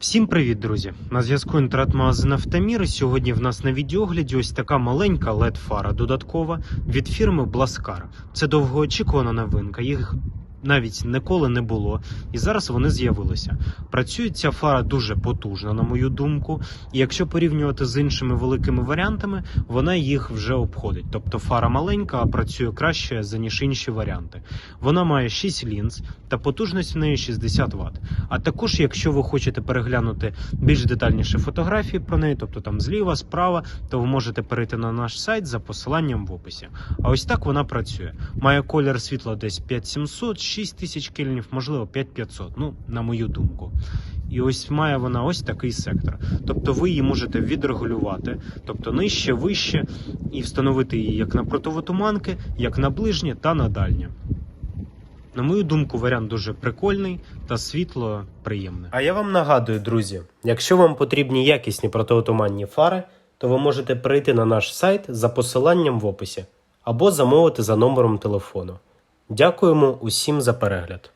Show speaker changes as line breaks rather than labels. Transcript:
Всім привіт, друзі! На зв'язку інтернет-магазин Автомір. Сьогодні в нас на відеогляді ось така маленька led фара додаткова від фірми Бласкар. Це довгоочікувана новинка. Їх навіть ніколи не було, і зараз вони з'явилися. Працює ця фара дуже потужна, на мою думку. І якщо порівнювати з іншими великими варіантами, вона їх вже обходить. Тобто фара маленька, а працює краще за ніж інші варіанти. Вона має 6 лінз та потужність в неї 60 Вт. А також, якщо ви хочете переглянути більш детальніші фотографії про неї, тобто там зліва, справа, то ви можете перейти на наш сайт за посиланням в описі. А ось так вона працює. Має колір світла десь 5700, 6000 кельнів, можливо 5500, ну на мою думку. І ось має вона ось такий сектор. Тобто ви її можете відрегулювати, тобто нижче, вище, і встановити її як на противотуманки, як на ближнє та на дальнє. На мою думку, варіант дуже прикольний та світло приємне.
А я вам нагадую, друзі, якщо вам потрібні якісні протиотуманні фари, то ви можете перейти на наш сайт за посиланням в описі або замовити за номером телефону. Дякуємо усім за перегляд.